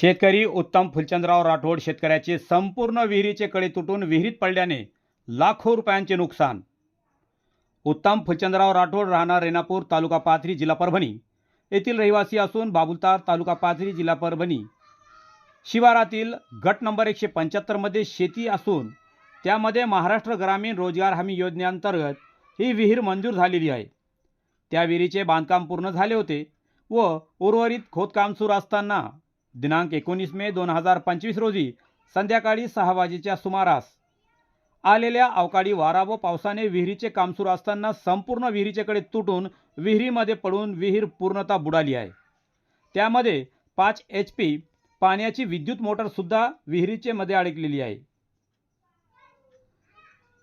शेतकरी उत्तम फुलचंदराव राठोड शेतकऱ्याचे संपूर्ण विहिरीचे कडे तुटून विहिरीत पडल्याने लाखो रुपयांचे नुकसान. उत्तम फुलचंदराव राठोड राहणार रेणापूर तालुका पाथरी जिल्हा परभणी. येथील रहिवासी असून बाबुलतार तालुका पाथरी जिल्हा परभणी. शिवारातील गट नंबर एकशे पंच्याहत्तरमध्ये शेती असून त्यामध्ये महाराष्ट्र ग्रामीण रोजगार हमी योजनेअंतर्गत ही विहीर मंजूर झालेली आहे. त्या विहिरीचे बांधकाम पूर्ण झाले होते व उर्वरित खोदकाम सुरू असताना दिनांक एकोणीस मे दोन हजार पंचवीस रोजी संध्याकाळी सहा वाजेच्या सुमारास. आलेल्या अवकाळी वारा व पावसाने विहिरीचे काम सुरू असताना संपूर्ण विहिरीचेकडे तुटून विहिरीमध्ये पडून विहीर पूर्णतः बुडाली आहे. त्यामध्ये पाच एच पी पाण्याची विद्युत मोटरसुद्धा विहिरीचे मध्ये अडकलेली आहे.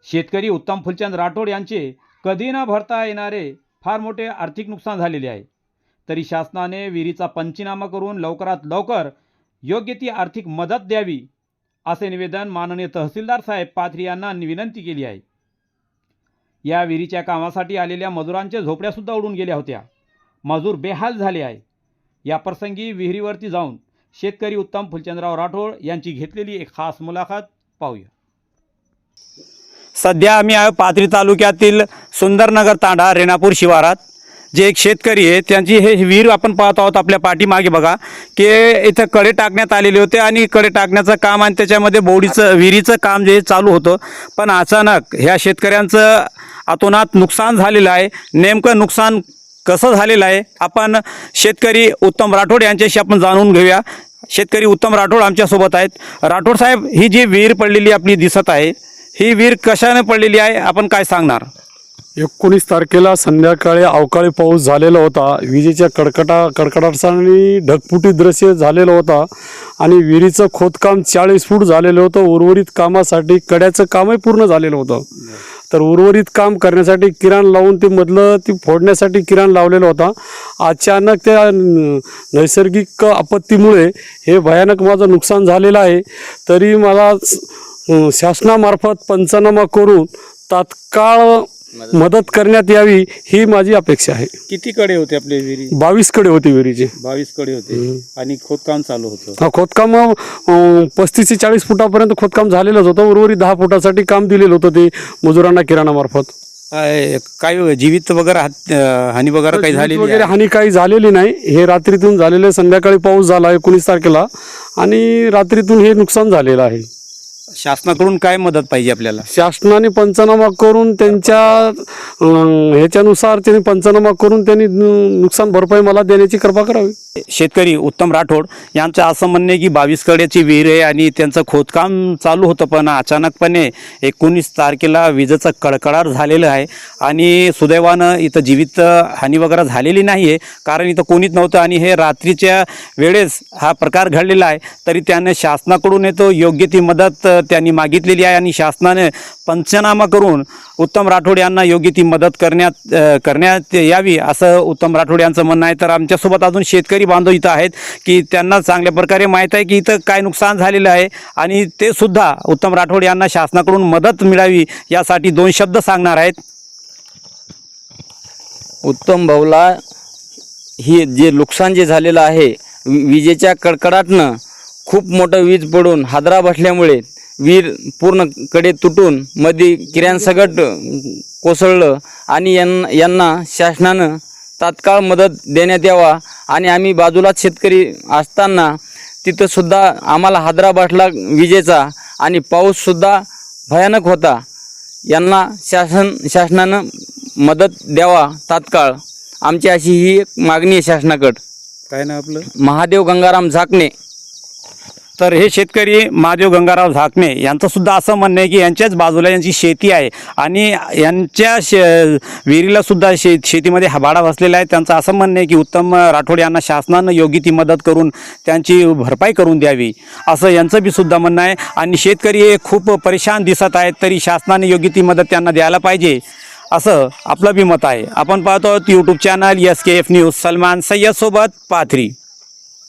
शेतकरी उत्तम फुलचंद राठोड यांचे कधी न भरता येणारे फार मोठे आर्थिक नुकसान झालेले आहे. तरी शासनाने विहिरीचा पंचनामा करून लवकरात लवकर योग्य ती आर्थिक मदत द्यावी असे निवेदन माननीय तहसीलदार साहेब पाथरी यांना विनंती केली आहे. या विहिरीच्या कामासाठी आलेल्या मजुरांच्या झोपड्यासुद्धा उडून गेल्या होत्या. मजूर बेहाल झाले आहे या प्रसंगी विहिरीवरती जाऊन शेतकरी उत्तम फुलचंदराव राठोड यांची घेतलेली एक खास मुलाखत पाहूया. सध्या आम्ही आहे पाथरी तालुक्यातील सुंदरनगर तांडा रेणापूर शिवारात. जे एक शेतकरी आहे त्यांची हे विहीर आपण पाहत आहोत आपल्या पाठीमागे बघा की इथं कडे टाकण्यात आलेले होते आणि कडे टाकण्याचं काम आणि त्याच्यामध्ये बोडीचं विहिरीचं काम जे चालू होतं. पण अचानक ह्या शेतकऱ्यांचं आतोनात नुकसान झालेलं आहे. नेमकं नुकसान कसं झालेलं आहे आपण शेतकरी उत्तम राठोड यांच्याशी आपण जाणून घेऊया. शेतकरी उत्तम राठोड आमच्यासोबत आहेत. राठोड साहेब ही जी विहीर पडलेली आपली दिसत आहे ही विहीर कशाने पडलेली आहे आपण काय सांगणार? एकोणीस तारखेला संध्याकाळी अवकाळी पाऊस झालेला होता. विजेच्या कडकटा कडकडाटाचा ढगफुटी दृश्य झालेलं होता आणि विहिरीचं खोदकाम चाळीस फूट झालेलं होतं. उर्वरित कामासाठी कड्याचं कामही पूर्ण झालेलं होतं. तर उर्वरित काम करण्यासाठी किराण लावून ते मधलं ती फोडण्यासाठी किराण लावलेला होता. अचानक त्या नैसर्गिक आपत्तीमुळे हे भयानक माझं नुकसान झालेलं आहे. तरी मला शासनामार्फत पंचनामा करून तात्काळ मदत करण्यात यावी ही माझी अपेक्षा आहे. किती कडे होते आपले विहिरी? बावीसकडे होती विहिरीची. बावीसकडे होते आणि खोदकाम चालू होतं. हा खोदकाम पस्तीस ते चाळीस फुटापर्यंत खोदकाम झालेलंच होतं. उर्वरित दहा फुटासाठी काम दिलेलं होतं ते मजुरांना किराणामार्फत काय जीवित वगैरे हानी वगैरे काही जीवित झालेली वगैरे? हानी काही झालेली नाही. हे रात्रीतून झालेले संध्याकाळी पाऊस झाला एकोणीस तारखेला. आणि रात्रीतून हे नुकसान झालेलं आहे. शासनाकडून काय मदत पाहिजे आपल्याला? शासनाने पंचनामा करून त्यांच्या अं, ह्याच्यानुसार त्यांनी पंचनामा करून त्यांनी अं, नुकसान भरपाई मला देण्याची कृपा करावी. शेतकरी उत्तम राठोड यांचं असं म्हणणं आहे की बावीस कड्याची विहीर आहे आणि त्यांचं खोदकाम चालू होतं पण अचानकपणे एकोणीस तारखेला विजेचं कडकडाट झालेलं आहे आणि सुदैवानं इथं जीवित हानी वगैरे झालेली नाही आहे कारण इथं कोणीच नव्हतं आणि हे रात्रीच्या वेळेस हा प्रकार घडलेला आहे. तरी त्याने शासनाकडून येतो योग्य ती मदत अ, त्यांनी मागितलेली आहे आणि शासनाने पंचनामा करून उत्तम राठोड यांना योग्य ती मदत करण्यात करण्यात यावी असं उत्तम राठोड यांचं म्हणणं आहे. तर आमच्यासोबत अजून शेतकरी बांधव इथं आहेत की त्यांना चांगल्या प्रकारे माहीत आहे की इथं काय नुकसान झालेलं आहे आणि ते सुद्धा उत्तम राठोड यांना शासनाकडून मदत मिळावी यासाठी दोन शब्द सांगणार आहेत. उत्तम भाऊला ही जे नुकसान जे झालेलं आहे विजेच्या कडकडाटनं खूप मोठं वीज पडून हादरा बसल्यामुळे वीर पूर्णकडे तुटून मध्ये किऱ्यान सगट कोसळलं आणि यांना यांना शासनानं तात्काळ मदत देण्यात यावा आणि आम्ही बाजूलाच शेतकरी असताना तिथं सुद्धा आम्हाला हादरा बसला विजेचा आणि पाऊससुद्धा भयानक होता. यांना शासन शासनानं मदत द्यावा तात्काळ. आमची अशी ही एक मागणी आहे शासनाकडं. काय ना आपलं? महादेव गंगाराम झाकणे. तर हे शेतकरी महादेव गंगाराव झाकणे यांचंसुद्धा असं म्हणणं आहे की यांच्याच बाजूला यांची शेती आहे आणि यांच्या शे विहिरीलासुद्धा शे शेतीमध्ये हबाडा बसलेला आहे. त्यांचं असं म्हणणं आहे की उत्तम राठोड यांना शासनानं योग्य ती मदत करून त्यांची भरपाई करून द्यावी. असं यांचं बी सुद्धा म्हणणं आहे. आणि शेतकरी हे खूप परेशान दिसत आहेत तरी शासनाने योग्य ती मदत त्यांना द्यायला पाहिजे. असं आपलं बी मत आहे. आपण पाहतो आहोत YouTube channel S K F news Salman सय्यदसोबत Pathri.